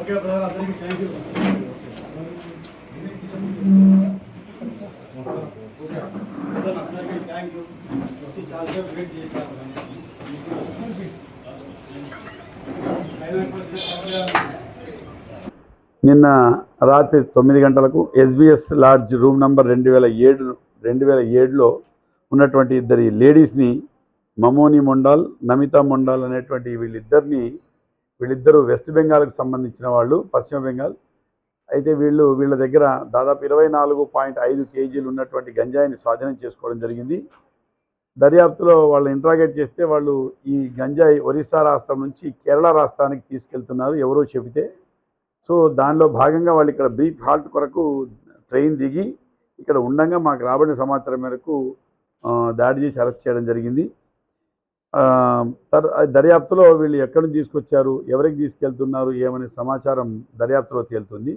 Okay brother అందరికీ thank you అందరికీ thank you వచ్చి చాలాసేపు వెయిట్ చేశారు. నిన్న రాత్రి తొమ్మిది గంటలకు ఎస్బీఎస్ లాడ్జ్ రూమ్ నంబర్ రెండు వేల ఏడు రెండు వేల ఏడులో ఉన్నటువంటి ఇద్దరి లేడీస్ని మమోని మొండాల్ నమితా మొండాల్ అనేటువంటి వీళ్ళిద్దరిని వీళ్ళిద్దరూ వెస్ట్ బెంగాల్కి సంబంధించిన వాళ్ళు పశ్చిమ బెంగాల్. అయితే వీళ్ళు వీళ్ళ దగ్గర దాదాపు ఇరవై నాలుగు పాయింట్ ఐదు కేజీలు ఉన్నటువంటి గంజాయిని స్వాధీనం చేసుకోవడం జరిగింది. దర్యాప్తులో వాళ్ళు ఇంట్రాగేట్ చేస్తే వాళ్ళు ఈ గంజాయి ఒరిస్సా రాష్ట్రం నుంచి కేరళ రాష్ట్రానికి తీసుకెళ్తున్నారు ఎవరో చెబితే. సో దానిలో భాగంగా వాళ్ళు ఇక్కడ బ్రీఫ్ హాల్ట్ కొరకు ట్రైన్ దిగి ఇక్కడ ఉండంగా మాకు రాబడిన సమాచారం మేరకు దాడి చేసి అరెస్ట్ చేయడం జరిగింది. దర్యాప్తులో వీళ్ళు ఎక్కడి నుంచి తీసుకొచ్చారు ఎవరికి తీసుకెళ్తున్నారు ఏమనే సమాచారం దర్యాప్తులో తేలుతుంది.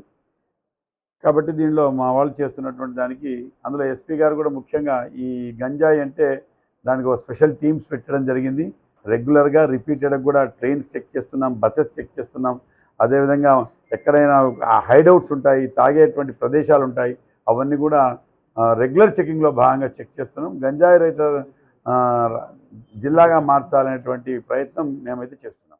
కాబట్టి దీనిలో మా వాళ్ళు చేస్తున్నటువంటి దానికి అందులో ఎస్పీ గారు కూడా ముఖ్యంగా ఈ గంజాయి అంటే దానికి ఒక స్పెషల్ టీమ్స్ పెట్టడం జరిగింది. రెగ్యులర్గా రిపీటెడ్గా కూడా ట్రైన్స్ చెక్ చేస్తున్నాం బస్సెస్ చెక్ చేస్తున్నాం. అదేవిధంగా ఎక్కడైనా హైడౌట్స్ ఉంటాయి తాగేటువంటి ప్రదేశాలు ఉంటాయి అవన్నీ కూడా రెగ్యులర్ చెకింగ్లో భాగంగా చెక్ చేస్తున్నాం. గంజాయి రైతు జిల్లాగా మార్చాలనేటువంటి ప్రయత్నం మేమైతే చేస్తున్నాం.